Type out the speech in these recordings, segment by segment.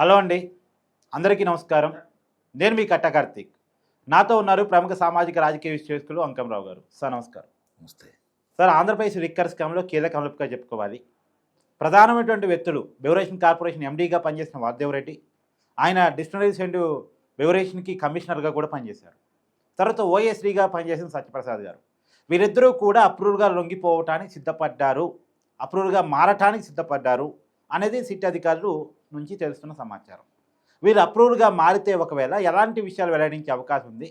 Hello అండి. అందరికీ నమస్కారం. నేను మీ కట్ట కార్తీక్. నాతో ఉన్నారు ప్రముఖ సామాజిక రాజకీయ విశ్లేషకులు అంకంరావు గారు. సార్ నమస్కారం. నమస్తే. సార్ ఆంధ్రప్రదేశ్ లిక్కర్ స్కామ్లో కీలక మలుపుగా చెప్పుకోవాలి. ప్రధానమైనటువంటి వ్యక్తులు బెవరేషన్ కార్పొరేషన్ ఎండీగా పనిచేసిన వాసుదేవరెడ్డి ఆయన డిస్టిలరీస్ అండ్ బెవరేషన్కి కమిషనర్గా కూడా పనిచేశారు. తర్వాత ఓఎస్డీగా పనిచేసిన సత్యప్రసాద్ గారు. వీరిద్దరూ కూడా అప్రూవ్గా లొంగిపోవటానికి సిద్ధపడ్డారు. అప్రూవ్గా మారటానికి సిద్ధపడ్డారు. అనేది సిట్ అధికారులు నుంచి తెలుస్తున్న సమాచారం. వీరు అప్రూవ్గా మారితే ఒకవేళ ఎలాంటి విషయాలు వెల్లడించే అవకాశం ఉంది?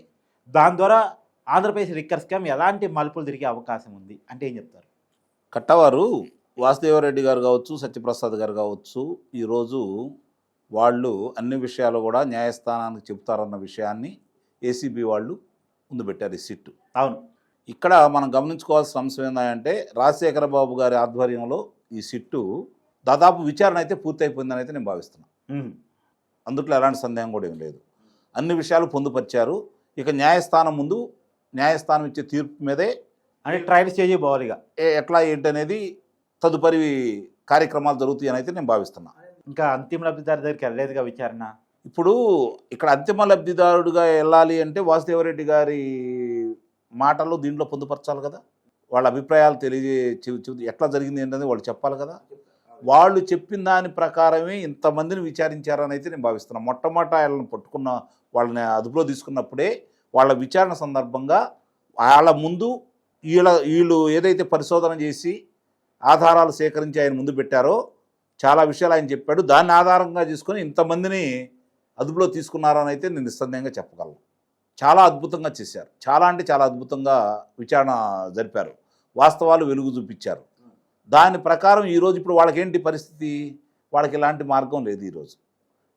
దాని ద్వారా ఆంధ్రప్రదేశ్ లిక్కర్ స్కామ్ ఎలాంటి మలుపులు తిరిగే అవకాశం ఉంది? అంటే ఏం చెప్తారు? కట్టవారు వాసుదేవరెడ్డి గారు కావచ్చు సత్యప్రసాద్ గారు కావచ్చు ఈరోజు వాళ్ళు అన్ని విషయాలు కూడా న్యాయస్థానానికి చెబుతారన్న విషయాన్ని ఏసీబీ వాళ్ళు ముందు పెట్టారు ఈ సిట్టు. అవును. ఇక్కడ మనం గమనించుకోవాల్సిన అంశం ఏంటంటే రాజశేఖర బాబు గారి ఆధ్వర్యంలో ఈ సిట్టు దాదాపు విచారణ అయితే పూర్తయిపోయిందని అయితే నేను భావిస్తున్నాను. అందుట్లో ఎలాంటి సందేహం కూడా ఏం లేదు. అన్ని విషయాలు పొందుపరిచారు. ఇక న్యాయస్థానం ముందు న్యాయస్థానం ఇచ్చే తీర్పు మీదే అంటే ట్రయల్ పోవాలి ఇక. ఏ- ఎట్లా ఏంటనేది తదుపరి కార్యక్రమాలు జరుగుతాయని అయితే నేను భావిస్తున్నా. ఇంకా అంతిమ లబ్ధిదారు దగ్గరికి వెళ్ళలేదుగా విచారణ. ఇప్పుడు ఇక్కడ అంతిమ లబ్ధిదారుడిగా వెళ్ళాలి అంటే వాసుదేవరెడ్డి గారి మాటలు దీంట్లో పొందుపరచాలి కదా? వాళ్ళ అభిప్రాయాలు తెలియజే ఎట్లా జరిగింది ఏంటనేది వాళ్ళు చెప్పాలి కదా? వాళ్ళు చెప్పిన దాని ప్రకారమే ఇంతమందిని విచారించారని అయితే నేను భావిస్తున్నాను మొట్టమొదట వాళ్ళని పట్టుకున్న వాళ్ళని అదుపులో తీసుకున్నప్పుడే వాళ్ళ విచారణ సందర్భంగా వాళ్ళ ముందు వీళ్ళ వీళ్ళు ఏదైతే పరిశోధన చేసి ఆధారాలు సేకరించి ఆయన ముందు పెట్టారో చాలా విషయాలు ఆయన చెప్పాడు. దాన్ని ఆధారంగా చేసుకొని ఇంతమందిని అదుపులో తీసుకున్నారని అయితే నేను నిస్సందేహంగా చెప్పగలను. చాలా అద్భుతంగా చేశారు. చాలా అంటే చాలా అద్భుతంగా విచారణ జరిపారు. వాస్తవాలు వెలుగు చూపించారు. దాని ప్రకారం ఈరోజు ఇప్పుడు వాళ్ళకేంటి పరిస్థితి? వాళ్ళకి ఎలాంటి మార్గం లేదు ఈరోజు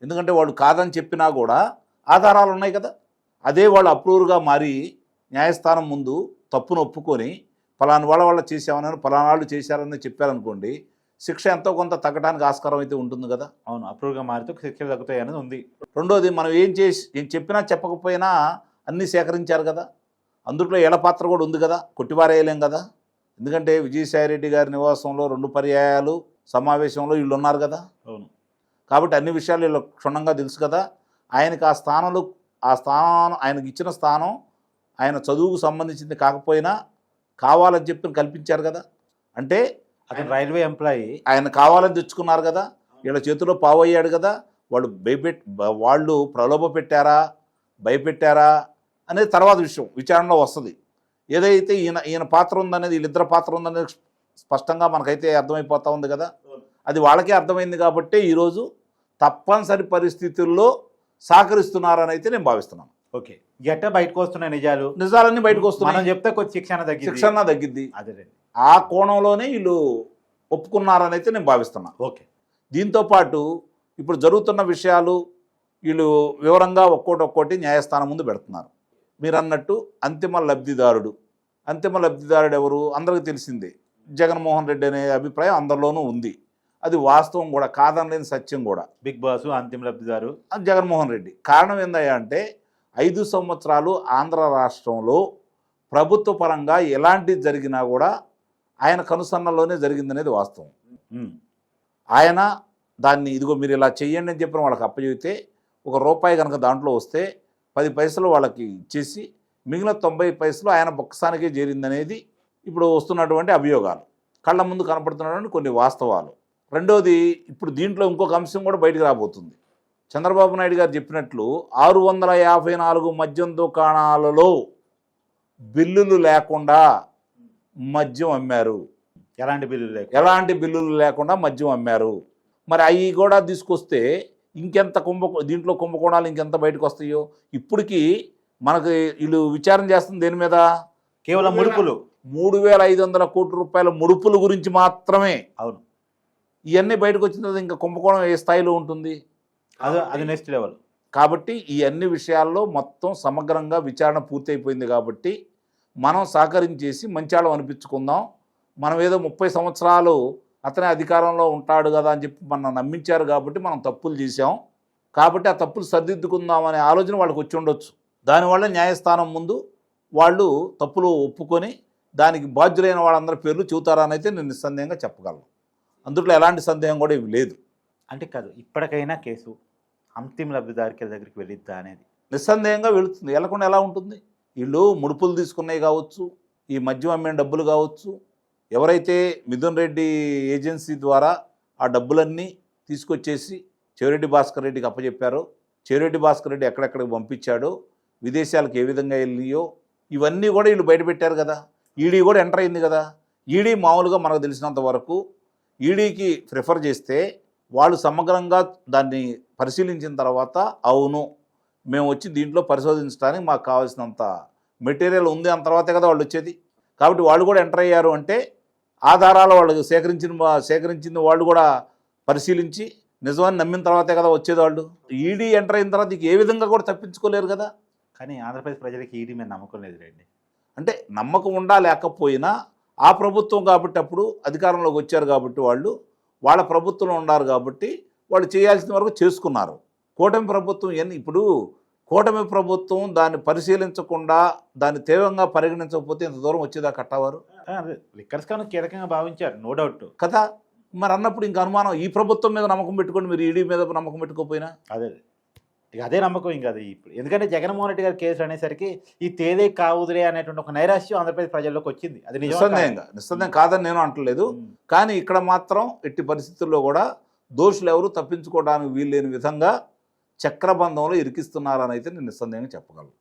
ఎందుకంటే వాళ్ళు కాదని చెప్పినా కూడా ఆధారాలు ఉన్నాయి కదా. అదే వాళ్ళు అప్రూవర్గా మారి న్యాయస్థానం ముందు తప్పును ఒప్పుకొని ఫలాని వాళ్ళ వాళ్ళ చేసామని ఫలానా వాళ్ళు చేశారని చెప్పారనుకోండి శిక్ష ఎంతో కొంత తగ్గడానికి ఆస్కారం అయితే ఉంటుంది కదా. అవును అప్రూవ్గా మారితే శిక్షలు తగ్గుతాయి అనేది ఉంది. రెండోది మనం ఏం చేసి ఏం చెప్పినా చెప్పకపోయినా అన్నీ సేకరించారు కదా. అందుట్లో ఎల పాత్ర కూడా ఉంది కదా. కొట్టివారేయలేం కదా. ఎందుకంటే విజయసాయిరెడ్డి గారి నివాసంలో రెండు పర్యాయాలు సమావేశంలో వీళ్ళు ఉన్నారు కదా. అవును. కాబట్టి అన్ని విషయాలు వీళ్ళు క్షుణ్ణంగా తెలుసు కదా. ఆయనకి ఆ స్థానంలో ఆ స్థానం ఆయనకి ఇచ్చిన స్థానం ఆయన చదువుకు సంబంధించింది కాకపోయినా కావాలని చెప్పి కల్పించారు కదా. అంటే అతను రైల్వే ఎంప్లాయీ. ఆయన కావాలని తెచ్చుకున్నారు కదా. వీళ్ళ చేతిలో పావు అయ్యాడు కదా. వాళ్ళు భయపెట్ వాళ్ళు ప్రలోభ పెట్టారా భయపెట్టారా అనేది తర్వాత విషయం విచారణలో వస్తుంది. ఏదైతే ఈయన ఈయన పాత్ర ఉందనేది వీళ్ళిద్దరు పాత్ర ఉందనేది స్పష్టంగా మనకైతే అర్థమైపోతా ఉంది కదా? అది వాళ్ళకే అర్థమైంది కాబట్టి ఈరోజు తప్పనిసరి పరిస్థితుల్లో సహకరిస్తున్నారని అయితే నేను భావిస్తున్నాను. ఓకే. గట్ట బయటకు వస్తున్నాయి నిజాలు. నిజాలన్నీ బయటకు మనం వస్తున్నాయి చెప్తే కొంచెం శిక్షణ తగ్గింది శిక్షణ తగ్గిద్ది. అదే ఆ కోణంలోనే వీళ్ళు ఒప్పుకున్నారని అయితే నేను భావిస్తున్నాను ఓకే. దీంతో పాటు ఇప్పుడు జరుగుతున్న విషయాలు వీళ్ళు వివరంగా ఒక్కోటి ఒక్కోటి న్యాయస్థానం ముందు పెడుతున్నారు. మీరు అన్నట్టు అంతిమ లబ్ధిదారుడు. అంతిమ లబ్ధిదారుడు ఎవరు? అందరికీ తెలిసిందే. జగన్మోహన్ రెడ్డి అనే అభిప్రాయం అందరిలోనూ ఉంది. అది వాస్తవం కూడా కాదనలేని సత్యం కూడా. బిగ్ బాస్ అంతిమ లబ్ధిదారు. జగన్మోహన్ రెడ్డి. కారణం ఏందయ్యా అంటే ఐదు సంవత్సరాలు ఆంధ్ర రాష్ట్రంలో ప్రభుత్వ పరంగా ఎలాంటిది జరిగినా కూడా ఆయన కనుసన్నల్లోనే జరిగిందనేది వాస్తవం. ఆయన దాన్ని ఇదిగో మీరు ఇలా చెయ్యండి అని చెప్పిన వాళ్ళకి అప్పచెబితే ఒక రూపాయి కనుక దాంట్లో వస్తే పది పైసలు వాళ్ళకి ఇచ్చేసి మిగిలిన తొంభై పైసలు ఆయన బొక్కసానికే చేరిందనేది ఇప్పుడు వస్తున్నటువంటి అభియోగాలు. కళ్ళ ముందు కనపడుతున్నటువంటి కొన్ని వాస్తవాలు. రెండోది ఇప్పుడు దీంట్లో ఇంకొక అంశం కూడా బయటకు రాబోతుంది. చంద్రబాబు నాయుడు గారు చెప్పినట్లు ఆరు వందల యాభై నాలుగు మద్యం దుకాణాలలో బిల్లులు లేకుండా మద్యం అమ్మారు. ఎలాంటి బిల్లు లేక ఎలాంటి బిల్లులు లేకుండా మద్యం అమ్మారు. మరి అవి కూడా తీసుకొస్తే ఇంకెంత కుంభ దీంట్లో కుంభకోణాలు ఇంకెంత బయటకు వస్తాయో? ఇప్పటికీ మనకి వీళ్ళు విచారణ చేస్తుంది దేని మీద? కేవలం ముడుపులు. మూడు వేల ఐదు వందల కోట్ల రూపాయల ముడుపుల గురించి మాత్రమే. అవును. ఇవన్నీ బయటకు వచ్చిన తర్వాత ఇంకా కుంభకోణం ఏ స్థాయిలో ఉంటుంది? అది అది నెక్స్ట్ లెవెల్ కాబట్టి ఈ అన్ని విషయాల్లో మొత్తం సమగ్రంగా విచారణ పూర్తయిపోయింది కాబట్టి మనం సహకరించేసి మంచాళం అనిపించుకుందాం. మనం ఏదో ముప్పై సంవత్సరాలు అతనే అధికారంలో ఉంటాడు కదా అని చెప్పి మనం నమ్మించారు కాబట్టి మనం తప్పులు చేసాం కాబట్టి ఆ తప్పులు సరిదిద్దుకుందాం అనే ఆలోచన వాళ్ళకి వచ్చి ఉండొచ్చు. దానివల్ల న్యాయస్థానం ముందు వాళ్ళు తప్పులు ఒప్పుకొని దానికి బాధ్యులైన వాళ్ళందరి పేర్లు చెబుతారని అయితే నేను నిస్సందేహంగా చెప్పగలను. అందులో ఎలాంటి సందేహం కూడా ఏమి లేదు. అంటే కాదు ఇప్పటికైనా కేసు అంతిమ లబ్ధిదారికి దగ్గరికి వెళ్ళిద్దా అనేది? నిస్సందేహంగా వెళుతుంది. వెళ్ళకుండా ఎలా ఉంటుంది? వీళ్ళు ముడుపులు తీసుకున్నవి కావచ్చు ఈ మద్యం అమ్మిన డబ్బులు కావచ్చు ఎవరైతే మిథున్ రెడ్డి ఏజెన్సీ ద్వారా ఆ డబ్బులన్నీ తీసుకొచ్చేసి చెవిరెడ్డి భాస్కర్ రెడ్డికి అప్పచెప్పారో చెవిరెడ్డి భాస్కర్ రెడ్డి ఎక్కడెక్కడికి పంపించాడో విదేశాలకు ఏ విధంగా వెళ్ళియో ఇవన్నీ కూడా వీళ్ళు బయటపెట్టారు కదా. ఈడీ కూడా ఎంటర్ అయింది కదా. ఈడీ మామూలుగా మనకు తెలిసినంత వరకు ఈడీకి ప్రిఫర్ చేస్తే వాళ్ళు సమగ్రంగా దాన్ని పరిశీలించిన తర్వాత అవును మేము వచ్చి దీంట్లో పరిశోధించడానికి మాకు కావాల్సినంత మెటీరియల్ ఉంది అంత తర్వాతే కదా వాళ్ళు వచ్చేది. కాబట్టి వాళ్ళు కూడా ఎంటర్ అయ్యారు అంటే ఆధారాలు వాళ్ళు సేకరించిన సేకరించింది వాళ్ళు కూడా పరిశీలించి నిజమని నమ్మిన తర్వాతే కదా వచ్చేది వాళ్ళు. ఈడీ ఎంటర్ అయిన తర్వాత ఏ విధంగా కూడా తప్పించుకోలేరు కదా. కానీ ఆంధ్రప్రదేశ్ ప్రజలకి ఈడీ మీద నమ్మకం లేదు రండి అంటే నమ్మకం ఉండా లేకపోయినా ఆ ప్రభుత్వం కాబట్టి అప్పుడు అధికారంలోకి వచ్చారు కాబట్టి వాళ్ళు వాళ్ళ ప్రభుత్వంలో ఉన్నారు కాబట్టి వాళ్ళు చేయాల్సిన వరకు చేసుకున్నారు. కూటమి ప్రభుత్వం ఎన్ని ఇప్పుడు కూటమి ప్రభుత్వం దాన్ని పరిశీలించకుండా దాన్ని తీవ్రంగా పరిగణించకపోతే ఇంత దూరం వచ్చేదా కట్టవారు? లిక్కర్ స్కామ్ కీలకంగా భావించారు నో డౌట్ కదా? మరి అన్నప్పుడు ఇంక అనుమానం ఈ ప్రభుత్వం మీద నమ్మకం పెట్టుకోండి మీరు ఈడీ మీద నమ్మకం పెట్టుకోపోయినా అదే. ఇక అదే నమ్మకం ఇంకా అది ఇప్పుడు. ఎందుకంటే జగన్మోహన్ రెడ్డి గారి కేసులు అనేసరికి ఈ తేదే కావుదులే అనేటువంటి ఒక నైరాశ్యం ఆంధ్రప్రదేశ్ ప్రజల్లోకి వచ్చింది. అది? నిస్సందేహంగా. నిస్సందేహం కాదని నేను అంటలేదు. కానీ ఇక్కడ మాత్రం ఎట్టి పరిస్థితుల్లో కూడా దోషులు ఎవరు తప్పించుకోవడానికి వీల్లేని విధంగా చక్రబంధంలో ఇరికిస్తున్నారని అయితే నేను నిస్సందేహంగా చెప్పగలను.